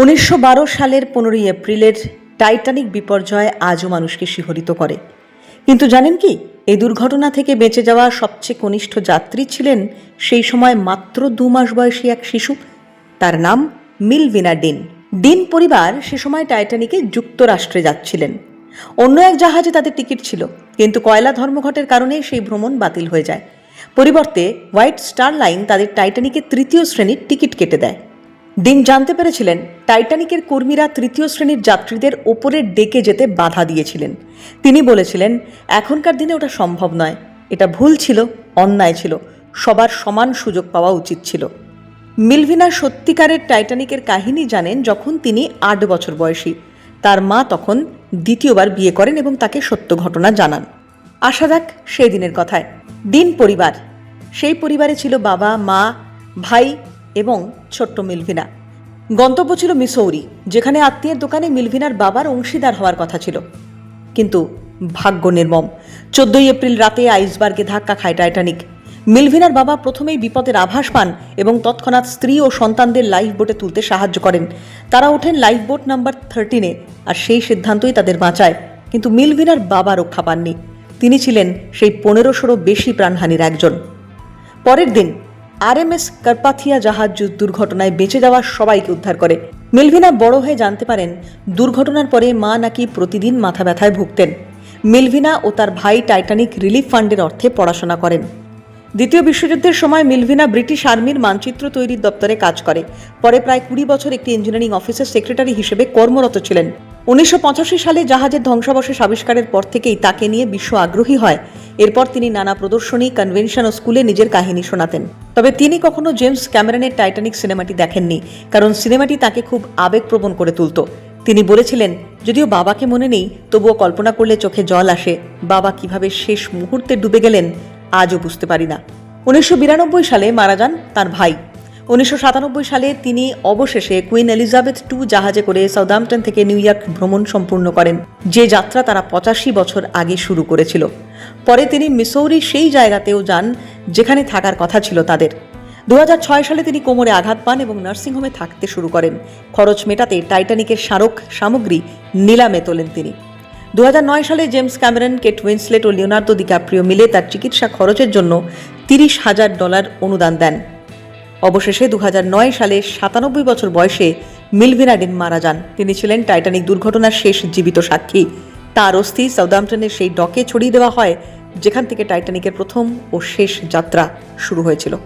উনিশশো বারো সালের পনেরোই এপ্রিলের টাইটানিক বিপর্যয় আজও মানুষকে শিহরিত করে। কিন্তু জানেন কি এই দুর্ঘটনা থেকে বেঁচে যাওয়া সবচেয়ে কনিষ্ঠ যাত্রী ছিলেন সেই সময় মাত্র দু মাস বয়সী এক শিশু। তার নাম মিলভিনা ডিন। ডিন পরিবার সে সময় টাইটানিকে যুক্তরাষ্ট্রে যাচ্ছিলেন। অন্য এক জাহাজে তাদের টিকিট ছিল, কিন্তু কয়লা ধর্মঘটের কারণে সেই ভ্রমণ বাতিল হয়ে যায়। পরিবর্তে হোয়াইট স্টার লাইন তাদের টাইটানিকে তৃতীয় শ্রেণির টিকিট কেটে দেয়। ডিন জানতে পেরেছিলেন, টাইটানিকের কর্মীরা তৃতীয় শ্রেণির যাত্রীদের ওপরের ডেকে যেতে বাধা দিয়েছিলেন। তিনি বলেছিলেন, এখনকার দিনে ওটা সম্ভব নয়। এটা ভুল ছিল, অন্যায় ছিল। সবার সমান সুযোগ পাওয়া উচিত ছিল। মিলভিনা সত্যিকারের টাইটানিকের কাহিনী জানেন যখন তিনি আট বছর বয়সী। তার মা তখন দ্বিতীয়বার বিয়ে করেন এবং তাকে সত্য ঘটনা জানান। আসা যাক সেই দিনের কথায়। দিন পরিবার। সেই পরিবারে ছিল বাবা, মা, ভাই এবং ছোট্ট মিলভিনা। গন্তব্য ছিল মিসৌরি, যেখানে আত্মীয়ের দোকানে মিলভিনার বাবার অংশীদার হওয়ার কথা ছিল। কিন্তু ভাগ্য নির্মম, চোদ্দই এপ্রিল রাতে আইসবার্গে ধাক্কা খায় টাইটানিক। মিলভিনার বাবা প্রথমেই বিপদের আভাস পান এবং তৎক্ষণাৎ স্ত্রী ও সন্তানদের লাইফ বোটে তুলতে সাহায্য করেন। তারা ওঠেন লাইফ বোট নাম্বার থার্টিনে আর সেই সিদ্ধান্তই তাদের বাঁচায়। কিন্তু মিলভিনার বাবা রক্ষা পাননি। তিনি ছিলেন সেই পনেরোশোরও বেশি প্রাণহানির একজন। পরের দিন আরএমএস কার্পাথিয়া জাহাজ দুর্ঘটনায় বেঁচে যাওয়া সবাইকে উদ্ধার করে। মিলভিনা বড় হয়ে জানতে পারেন, দুর্ঘটনার পরে মা নাকি প্রতিদিন মাথা ব্যথায় ভুগতেন। মিলভিনা ও তার ভাই টাইটানিক রিলিফ ফান্ডের অর্থে পড়াশোনা করেন। দ্বিতীয় বিশ্বযুদ্ধের সময় মিলভিনা ব্রিটিশ আর্মির মানচিত্র তৈরির দপ্তরে কাজ করে। পরে প্রায় কুড়ি বছর একটি ইঞ্জিনিয়ারিং অফিসের সেক্রেটারি হিসেবে কর্মরত ছিলেন। উনিশশো পঁচাশি সালে জাহাজের ধ্বংসাবশেষ আবিষ্কারের পর থেকেই তাকে নিয়ে বিশ্ব আগ্রহী হয়। এরপর তিনি নানা প্রদর্শনী কনভেনশন ও স্কুলে নিজের কাহিনী শোনাতেন। তবে তিনি কখনো জেমস ক্যামেরনের টাইটানিক সিনেমাটি দেখেননি, কারণ সিনেমাটি তাকে খুব আবেগপ্রবণ করে তুলত। তিনি বলেছিলেন, যদিও বাবাকে মনে নেই, তবুও কল্পনা করলে চোখে জল আসে, বাবা কীভাবে শেষ মুহূর্তে ডুবে গেলেন, আজও বুঝতে পারি না। উনিশশো বিরানব্বই সালে মারা যান তার ভাই। উনিশশো সাতানব্বই সালে তিনি অবশেষে কুইন এলিজাবেথ টু জাহাজে করে সাউদাম্পটন থেকে নিউ ইয়র্ক ভ্রমণ সম্পূর্ণ করেন, যে যাত্রা তারা পঁচাশি বছর আগে শুরু করেছিল। পরে তিনি মিসৌরি সেই জায়গাতেও যান যেখানে থাকার কথা ছিল তাদের। দু হাজার ছয় সালে তিনি কোমরে আঘাত পান এবং নার্সিংহোমে থাকতে শুরু করেন। খরচ মেটাতে টাইটানিকের স্মারক সামগ্রী নিলামে তোলেন তিনি। দু হাজার নয় সালে জেমস ক্যামেরন, কেট উইন্সলেট ও লিওনার্দো দিকাপ্রিয় মিলে তার চিকিৎসা খরচের জন্য তিরিশ হাজার ডলার অনুদান দেন। অবশেষে দু হাজার নয় সালে সাতানব্বই বছর বয়সে মিলভিনাডিন মারা যান। তিনি ছিলেন টাইটানিক দুর্ঘটনার শেষ জীবিত সাক্ষী। তার অস্থি সাউদাম্পটনের সেই ডকে ছড়িয়ে দেওয়া হয়, যেখান থেকে টাইটানিকের প্রথম ও শেষ যাত্রা শুরু হয়েছিল।